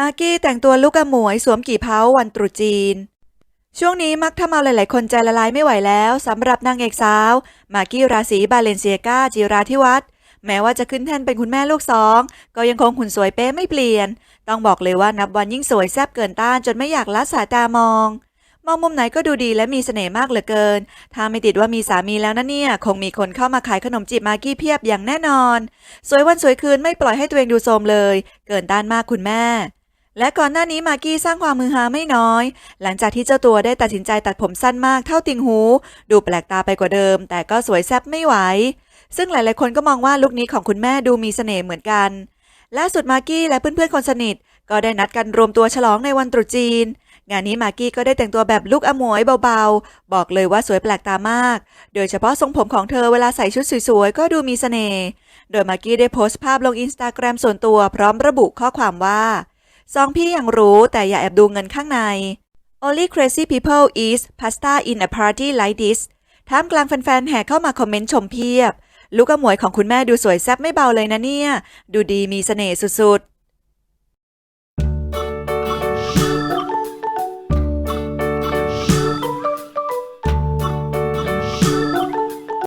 มากกี้แต่งตัวลุกอมวยสวมกี่เพ้าวันตรุษจีน ช่วงนี้มักทำเอาหลาย ๆ คนใจละลายไม่ไหวแล้วสำหรับนางเอกสาว มากกี้ราศีบาเลนเซียกาจิราธิวัฒน์แม้ว่าจะขึ้นแท่นเป็นคุณแม่ลูกสอง ก็ยังคงหุ่นสวยเป๊ะไม่เปลี่ยน ต้องบอกเลยว่านับวันยิ่งสวยแซ่บเกินต้านจนไม่อยากละสายตามอง มองมุมไหนก็ดูดีและมีเสน่ห์มากเหลือเกิน ถ้าไม่ติดว่ามีสามีแล้วนะเนี่ย คงมีคนเข้ามาขายขนมจีบมากกี้เพียบอย่างแน่นอน สวยวันสวยคืนไม่ปล่อยให้ตัวเองดูโทรมเลย เกินต้านมากคุณแม่ และก่อนหน้านี้มากกี้สร้างความมือฮาไม่น้อย หลังจากที่เจ้าตัวได้ตัดสินใจตัดผมสั้นมากเท่าติงหู ดูแปลกตาไปกว่าเดิม แต่ก็สวยแซ่บไม่ไหว ซึ่งหลายๆคนก็มองว่าลุคนี้ของคุณแม่ดูมีเสน่ห์เหมือนกันล่าสุดมากกี้และเพื่อนๆคนสนิท ก็ได้นัดกันรวมตัวฉลองในวันตรุษจีน งานนี้มากกี้ก็ได้แต่งตัวแบบลุคอมวยเบาๆ บอกเลยว่าสวยแปลกตามาก โดยเฉพาะทรงผมของเธอเวลาใส่ชุดสวยๆ ก็ดูมีเสน่ห์ โดยมากกี้ได้โพสต์ภาพลงอินสตาแกรมส่วนตัวพร้อมระบุข้อความว่า ซองพี่ยังรู้แต่อย่าแอบดูเงินข้างใน Only crazy people eat pasta in a party like this ท่ามกลางแฟนๆ แห่เข้ามาคอมเมนต์ชมเพียบ ลูกอมวยของคุณแม่ดูสวยแซ่บไม่เบาเลยนะเนี่ย ดูดีมีเสน่ห์สุดๆ